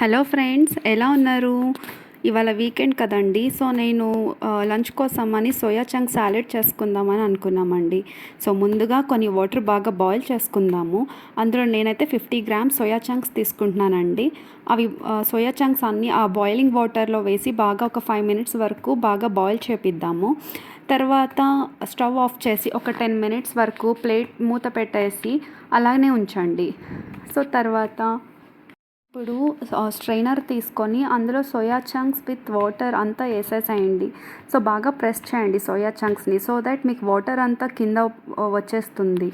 Hello friends ఎలా ఉన్నారు? ఇవాళ వీకెండ్ కదండి సో నేను లంచ్ కోసం అని సోయా చంక్ సాలెడ్ చేసుకుందామని అనుకున్నామండి. సో ముందుగా కొన్ని వాటర్ బాగా బాయిల్ చేసుకుందాము. అందులో నేనైతే ఫిఫ్టీ గ్రామ్స్ సోయా చంక్స్ తీసుకుంటున్నానండి. అవి సోయా చంక్స్ అన్నీ ఆ బాయిలింగ్ వాటర్లో వేసి బాగా ఒక ఫైవ్ మినిట్స్ వరకు బాగా బాయిల్ చేపిద్దాము. తర్వాత స్టవ్ ఆఫ్ చేసి ఒక టెన్ మినిట్స్ వరకు ప్లేట్ మూత పెట్టేసి అలానే ఉంచండి. సో తర్వాత ఇప్పుడు స్ట్రైనర్ తీసుకొని అందులో సోయా చంక్స్ విత్ వాటర్ అంతా వేసేసేయండి. సో బాగా ప్రెస్ చేయండి సోయా చంక్స్ని సో దట్ మీకు వాటర్ అంతా కింద వచ్చేస్తుంది.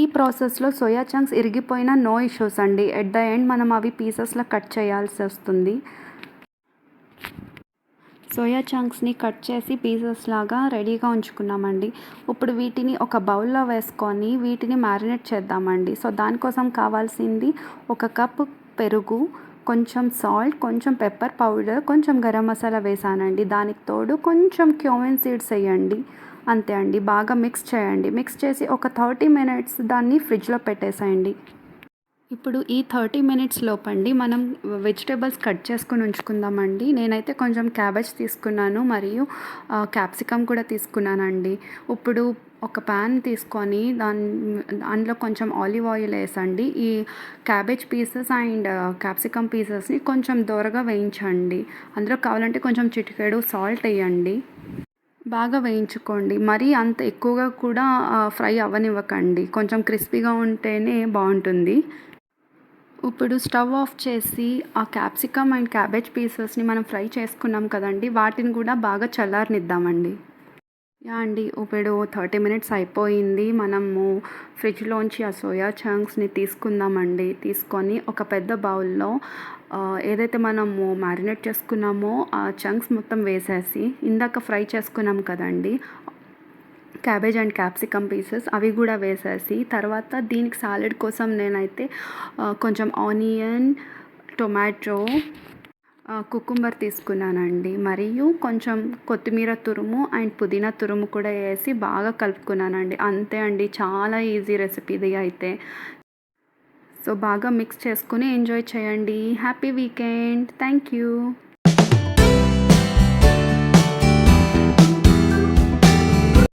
ఈ ప్రాసెస్లో సోయా చంక్స్ ఇరిగిపోయినా నో ఇష్యూస్ అండి. ఎట్ ద ఎండ్ మనం అవి పీసెస్లో కట్ చేయాల్సి వస్తుంది. సోయా చంక్స్ని కట్ చేసి పీసెస్ లాగా రెడీగా ఉంచుకున్నామండి. ఇప్పుడు వీటిని ఒక బౌల్లో వేసుకొని వీటిని మ్యారినేట్ చేద్దామండి. సో దానికోసం కావాల్సింది ఒక కప్ పెరుగు కొంచెం సాల్ట్ కొంచెం పెప్పర్ పౌడర్ కొంచెం గరం మసాలా వేసానండి. దానికి తోడు కొంచెం క్యూమెన్ సీడ్స్ వేయండి. అంతే అండి బాగా మిక్స్ చేయండి. మిక్స్ చేసి ఒక థర్టీ మినిట్స్ దాన్ని ఫ్రిడ్జ్లో పెట్టేసేయండి. ఇప్పుడు ఈ థర్టీ మినిట్స్ లోపండి మనం వెజిటేబుల్స్ కట్ చేసుకుని ఉంచుకుందామండి. నేనైతే కొంచెం క్యాబేజ్ తీసుకున్నాను మరియు క్యాప్సికమ్ కూడా తీసుకున్నానండి. ఇప్పుడు ఒక ప్యాన్ తీసుకొని దాని దాంట్లో కొంచెం ఆలివ్ ఆయిల్ వేసండి. ఈ cabbage pieces and uh, capsicum పీసెస్ని కొంచెం దోరగా వేయించండి. అందులో కావాలంటే కొంచెం చిటికెడు సాల్ట్ వేయండి. బాగా వేయించుకోండి. మరీ అంత ఎక్కువగా కూడా ఫ్రై అవ్వనివ్వకండి. కొంచెం క్రిస్పీగా ఉంటేనే బాగుంటుంది. ఇప్పుడు స్టవ్ ఆఫ్ చేసి ఆ క్యాప్సికమ్ అండ్ క్యాబేజ్ పీసెస్ని మనం ఫ్రై చేసుకున్నాం కదండి. వాటిని కూడా బాగా చల్లారనిద్దామండి. యా అండి. ఇప్పుడు థర్టీ మినిట్స్ అయిపోయింది. మనము ఫ్రిడ్జ్లోంచి ఆ సోయా చంక్స్ని తీసుకుందామండి. తీసుకొని ఒక పెద్ద బౌల్లో ఏదైతే మనము మ్యారినేట్ చేసుకున్నామో ఆ చంక్స్ మొత్తం వేసేసి ఇందాక ఫ్రై చేసుకున్నాం కదండి క్యాబేజ్ అండ్ క్యాప్సికమ్ పీసెస్ అవి కూడా వేసేసి తర్వాత దీనికి సాలెడ్ కోసం నేనైతే కొంచెం ఆనియన్ టొమాటో కుకుంబర్ తీసుకున్నానండి. మరియు కొంచెం కొత్తిమీర తురుము అండ్ పుదీనా తురుము కూడా వేసి బాగా కలుపుకున్నానండి. అంతే అండి చాలా ఈజీ రెసిపీ ఇది అయితే. సో బాగా మిక్స్ చేసుకుని ఎంజాయ్ చేయండి. Happy weekend. Thank you.